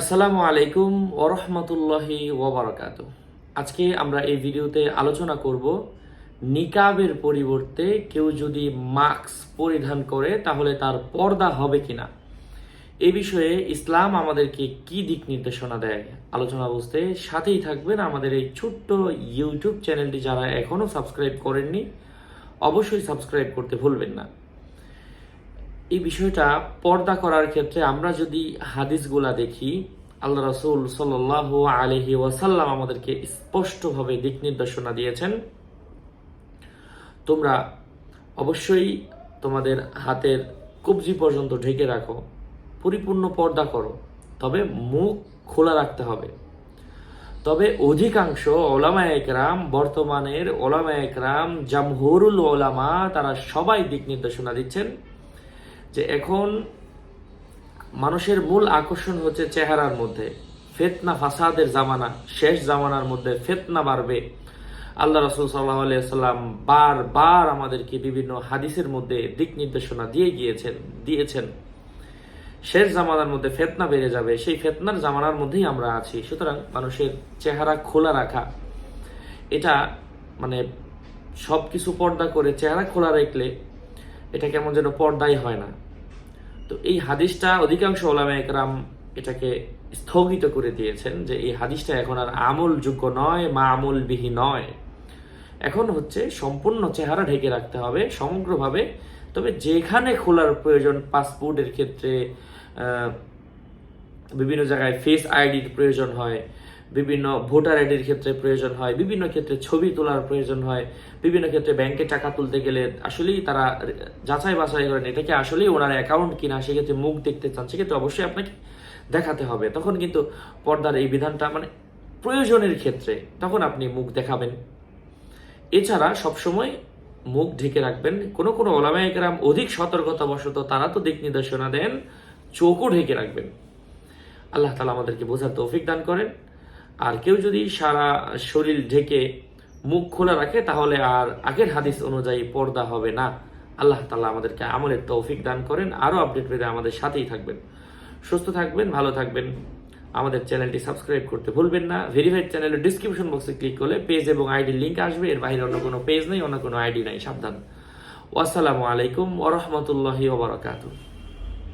আসসালামু আলাইকুম ওরহমতুল্লাহি ওবরাকাত আজকে আমরা এই ভিডিওতে আলোচনা করব নিকাবের পরিবর্তে কেউ যদি মাস্ক পরিধান করে তাহলে তার পর্দা হবে কিনা। এ বিষয়ে ইসলাম আমাদেরকে কি দিক নির্দেশনা দেয় আলোচনা বুঝতে সাথেই থাকবেন আমাদের এই ছোট্ট ইউটিউব চ্যানেলটি যারা এখনও সাবস্ক্রাইব করেননি, অবশ্যই সাবস্ক্রাইব করতে ভুলবেন না। এই বিষয়টা পর্দা করার ক্ষেত্রে আমরা যদি হাদিসগুলা দেখি, আল্লাহ রসুল সাল আলহি ওয়াসাল্লাম আমাদেরকে স্পষ্টভাবে দিক নির্দেশনা দিয়েছেন। তোমরা অবশ্যই তোমাদের হাতের কবজি পর্যন্ত ঢেকে রাখো, পরিপূর্ণ পর্দা করো, তবে মুখ খোলা রাখতে হবে। তবে অধিকাংশ ওলামা একরাম, বর্তমানের ওলামা একরাম, জামহুরুল ওলামা, তারা সবাই দিক নির্দেশনা দিচ্ছেন। যে এখন মানুষের মূল আকর্ষণ হচ্ছে চেহারার মধ্যে। ফেতনা, ফাসাদের জামানা, শেষ জামানার মধ্যে ফেতনা বাড়বে। আল্লাহ রসুল সাল্লাহ বার বার আমাদেরকে বিভিন্ন হাদিসের মধ্যে দিক নির্দেশনা দিয়ে গিয়েছেন, দিয়েছেন। শেষ জামানার মধ্যে ফেতনা বেড়ে যাবে, সেই ফেতনার জামানার মধ্যেই আমরা আছি। সুতরাং মানুষের চেহারা খোলা রাখা, এটা মানে সব কিছু পর্দা করে চেহারা খোলা রাখলে এটা কেমন যেন পর্দাই হয় না। তো এই হাদিসটা অধিকাংশ ওলামা একরাম এটাকে স্থগিত করে দিয়েছেন যে এই হাদিসটা এখন আর আমলযোগ্য নয় মা আমল বিহি নয়। এখন হচ্ছে সম্পূর্ণ চেহারা ঢেকে রাখতে হবে সমগ্রভাবে। তবে যেখানে খোলার প্রয়োজন পাসপোর্টের ক্ষেত্রে বিভিন্ন জায়গায় ফেস আইডির প্রয়োজন হয় বিভিন্ন ভোটার আইডির ক্ষেত্রে প্রয়োজন হয়, বিভিন্ন ক্ষেত্রে ছবি তোলার প্রয়োজন হয়, বিভিন্ন ক্ষেত্রে ব্যাংকে টাকা তুলতে গেলে আসলেই তারা যাচাই বাছাই করেন, এটা কি আসলেই ওনার অ্যাকাউন্ট কিনা, সেক্ষেত্রে মুখ দেখতে চান, সেক্ষেত্রে অবশ্যই আপনাকে দেখাতে হবে। তখন কিন্তু পর্দার এই বিধানটা মানে প্রয়োজনের ক্ষেত্রে তখন আপনি মুখ দেখাবেন। এছাড়া সবসময় মুখ ঢেকে রাখবেন। কোনো কোনো ওলামায়িকরাম অধিক সতর্কতা বশত তারা তো দিক নির্দেশনা দেন, চোখও ঢেকে রাখবেন। আল্লাহ তালা আমাদেরকে বোঝার তৌফিক দান করেন। আর কেউ যদি সারা শরীর ঢেকে মুখ খোলা রাখে, তাহলে আর আগের হাদিস অনুযায়ী পর্দা হবে না। আল্লাহ তালা আমাদেরকে আমলের তৌফিক দান করেন, আরও আপডেট পেতে আমাদের সাথেই থাকবেন। সুস্থ থাকবেন, ভালো থাকবেন। আমাদের চ্যানেলটি সাবস্ক্রাইব করতে ভুলবেন না। ভেরিফাইড চ্যানেলের ডিসক্রিপশন বক্সে ক্লিক করলে পেজ এবং আইডির লিঙ্ক আসবে। এর বাইরে অন্য কোনো পেজ নেই, অন্য কোনো আইডি নাই। সাবধান। ওয়াসসালামু আলাইকুম ওরহমতুল্লাহি ওবরাকাতুহ